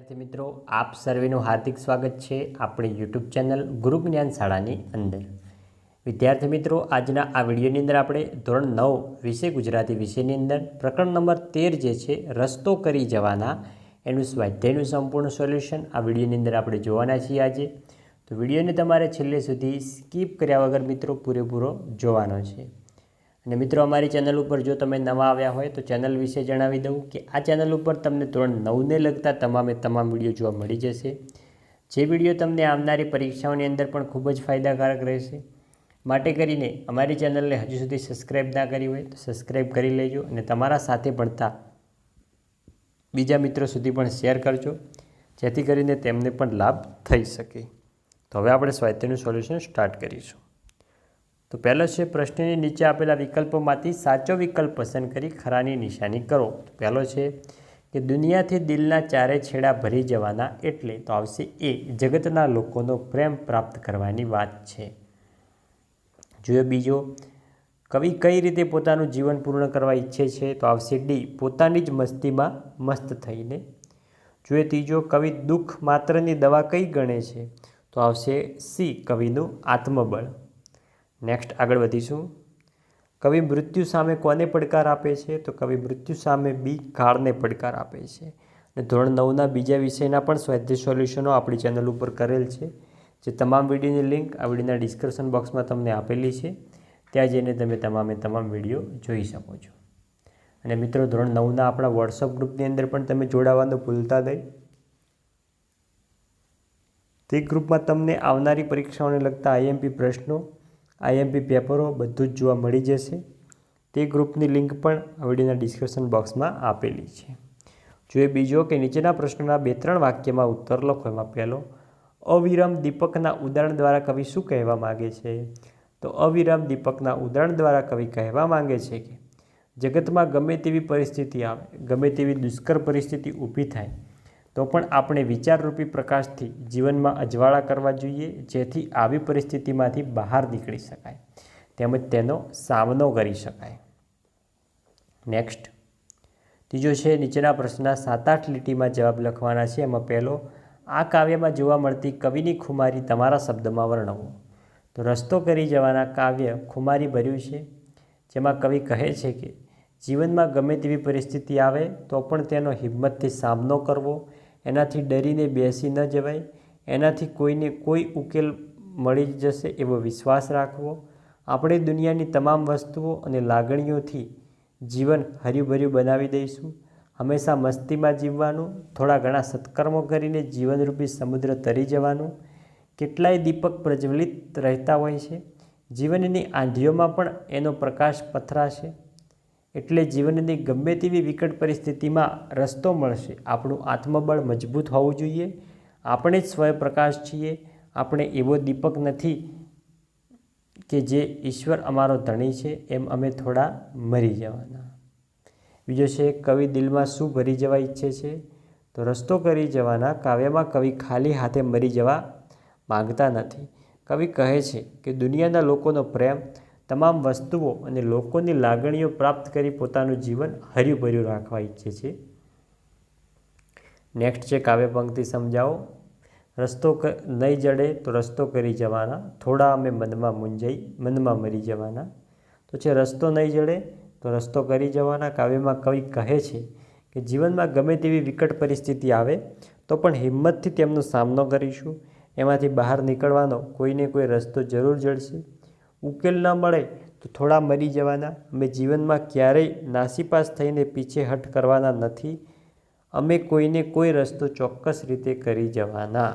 વિદ્યાર્થી મિત્રો, આપ સર્વેનું હાર્દિક સ્વાગત છે આપણી યુટ્યુબ ચેનલ ગુરુ જ્ઞાન શાળાની અંદર. વિદ્યાર્થી મિત્રો, આજના આ વિડીયોની અંદર આપણે ધોરણ નવ વિષય ગુજરાતી વિષયની અંદર પ્રકરણ નંબર તેર જે છે, રસ્તો કરી જવાના, એનું સ્વાધ્યાયનું સંપૂર્ણ સોલ્યુશન આ વિડીયોની અંદર આપણે જોવાના છીએ આજે. તો વિડીયોને તમારે છેલ્લે સુધી સ્કીપ કર્યા વગર મિત્રો પૂરેપૂરો જોવાનો છે. અને મિત્રો, અમારી ચેનલ ઉપર જો તમે નવા આવ્યા હોય તો ચેનલ વિશે જણાવી દઉં કે આ ચેનલ ઉપર તમને ધોરણ નવને લગતા તમામે તમામ વીડિયો જોવા મળી જશે. જે વીડિયો તમને આવનારી પરીક્ષાઓની અંદર પણ ખૂબ જ ફાયદાકારક રહેશે. માટે કરીને અમારી ચેનલને હજુ સુધી સબસ્ક્રાઈબ ના કરી હોય તો સબસ્ક્રાઈબ કરી લેજો અને તમારા સાથે ભણતા બીજા મિત્રો સુધી પણ શેર કરજો, જેથી કરીને તેમને પણ લાભ થઈ શકે. તો હવે આપણે સ્વાધ્યાયનું સોલ્યુશન સ્ટાર્ટ કરીશું. તો પહેલો છે, પ્રશ્નની નીચે આપેલા વિકલ્પોમાંથી સાચો વિકલ્પ પસંદ કરી ખરાની નિશાની કરો. પહેલો છે કે દુનિયાથી દિલના ચારે છેડા ભરી જવાના એટલે તો આવશે એ, જગતના લોકોનો પ્રેમ પ્રાપ્ત કરવાની વાત છે. જોઈએ બીજો, કવિ કઈ રીતે પોતાનું જીવન પૂર્ણ કરવા ઈચ્છે છે? તો આવશે ડી, પોતાની જ મસ્તીમાં મસ્ત થઈને. જોઈએ ત્રીજો, કવિ દુઃખ માત્રની દવા કઈ ગણે છે? તો આવશે સી, કવિનું આત્મબળ. નેક્સ્ટ આગળ વધીશું. કવિ મૃત્યુ સામે કોને પડકાર આપે છે? તો કવિ મૃત્યુ સામે બી કાળને પડકાર આપે છે. અને ધોરણ નવના બીજા વિષયના પણ સ્વાધ્યાય સોલ્યુશનો આપણી ચેનલ ઉપર કરેલ છે. જે તમામ વિડીયોની લિંક આ વિડીયોના ડિસ્ક્રિપ્શન બોક્સમાં તમને આપેલી છે. ત્યાં જઈને તમે તમામે તમામ વીડિયો જોઈ શકો છો. અને મિત્રો, ધોરણ નવના આપણા વોટ્સઅપ ગ્રુપની અંદર પણ તમે જોડાવાનું ભૂલતા નહીં. તે ગ્રુપમાં તમને આવનારી પરીક્ષાઓને લગતા આઈએમપી પ્રશ્નો આઈએમપી પેપરો બધું જ જોવા મળી જશે. તે ગ્રુપની લિંક પણ આ વિડીયોના ડિસ્ક્રિપ્શન બોક્સમાં આપેલી છે. જોઈએ બીજો કે નીચેના પ્રશ્નોના બે ત્રણ વાક્યમાં ઉત્તર લખો એમાં પહેલો. અવિરમ દીપકના ઉદાહરણ દ્વારા કવિ શું કહેવા માગે છે? તો અવિરમ દીપકના ઉદાહરણ દ્વારા કવિ કહેવા માંગે છે કે, જગતમાં ગમે તેવી પરિસ્થિતિ આવે, ગમે તેવી દુષ્કર પરિસ્થિતિ ઊભી થાય તો પણ આપણે વિચારરૂપી પ્રકાશથી જીવનમાં અજવાળા કરવા જોઈએ, જેથી આવી પરિસ્થિતિમાંથી બહાર નીકળી શકાય. તેમજ તેનો સામનો કરી શકાય. નેક્સ્ટ ત્રીજો છે, નીચેના પ્રશ્નના સાત આઠ લીટીમાં જવાબ લખવાના છે. એમાં પહેલો, આ કાવ્યમાં જોવા મળતી કવિની ખુમારી તમારા શબ્દમાં વર્ણવો. તો રસ્તો કરી જવાના કાવ્ય ખુમારી ભર્યું છે, જેમાં કવિ કહે છે કે, જીવનમાં ગમે તેવી પરિસ્થિતિ આવે, તો પણ તેનો હિંમતથી સામનો કરવો એનાથી ડરીને બેસી ન જવાય. એનાથી કોઈને કોઈ ઉકેલ મળી જશે એવો વિશ્વાસ રાખવો. આપણે દુનિયાની તમામ વસ્તુઓ અને લાગણીઓથી જીવન હર્યુભર્યું બનાવી દઈશું. હંમેશા મસ્તીમાં જીવવાનું, થોડા ઘણા સત્કર્મો કરીને જીવનરૂપી સમુદ્ર તરી જવાનું. કેટલાય દીપક પ્રજ્વલિત રહેતા હોય છે. જીવનની આંધીઓમાં પણ એનો પ્રકાશ પથરાશે. એટલે જીવનની ગમે તેવી વિકટ પરિસ્થિતિમાં રસ્તો મળશે. આપણું આત્મબળ મજબૂત હોવું જોઈએ. આપણે જ સ્વયંપ્રકાશ છીએ. આપણે એવો દીપક નથી કે જે ઈશ્વર અમારો ધણી છે એમ અમે થોડા મરી જવાના. બીજો છે, કવિ દિલમાં શું ભરી જવા ઈચ્છે છે? તો રસ્તો કરી જવાના. કાવ્યમાં કવિ ખાલી હાથે મરી જવા માગતા નથી. કવિ કહે છે કે દુનિયાના લોકોનો પ્રેમ તમામ વસ્તુઓ અને લોકોની લાગણીઓ પ્રાપ્ત કરી પોતાનું જીવન હર્યુભર્યું રાખવા ઈચ્છે છે. નેક્સ્ટ છે કાવ્ય પંક્તિ સમજાવો. રસ્તો નહીં જડે તો રસ્તો કરી જવાના. થોડા અમે મનમાં મૂંઝાઈ, મનમાં મરી જવાના. તો છે રસ્તો નહીં જડે તો રસ્તો કરી જવાના. કાવ્યમાં કવિ કહે છે કે જીવનમાં ગમે તેવી વિકટ પરિસ્થિતિ આવે તો પણ હિંમતથી તેમનો સામનો કરીશું. એમાંથી બહાર નીકળવાનો કોઈને કોઈ રસ્તો જરૂર જડશે. ઉકેલ ન મળે તો થોડા મરી જવાના. અમે જીવનમાં ક્યારેય નાસીપાસ થઈને પીછેહટ કરવાના નથી. અમે કોઈને કોઈ રસ્તો ચોક્કસ રીતે કરી જવાના.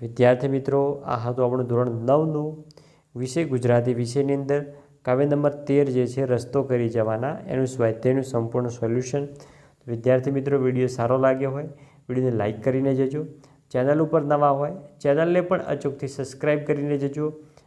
વિદ્યાર્થી મિત્રો, આ હતું આપણું ધોરણ નવનું વિષય ગુજરાતી વિષયની અંદર. કાવ્ય નંબર તેર જે છે, રસ્તો કરી જવાના. એનું સ્વાધ્યાયનું સંપૂર્ણ સોલ્યુશન. વિદ્યાર્થી મિત્રો, વીડિયો સારો લાગ્યો હોય, વિડીયોને લાઇક કરીને જજો. ચેનલ ઉપર નવા હોય, ચેનલને પણ અચૂકથી સબસ્ક્રાઈબ કરીને જજો.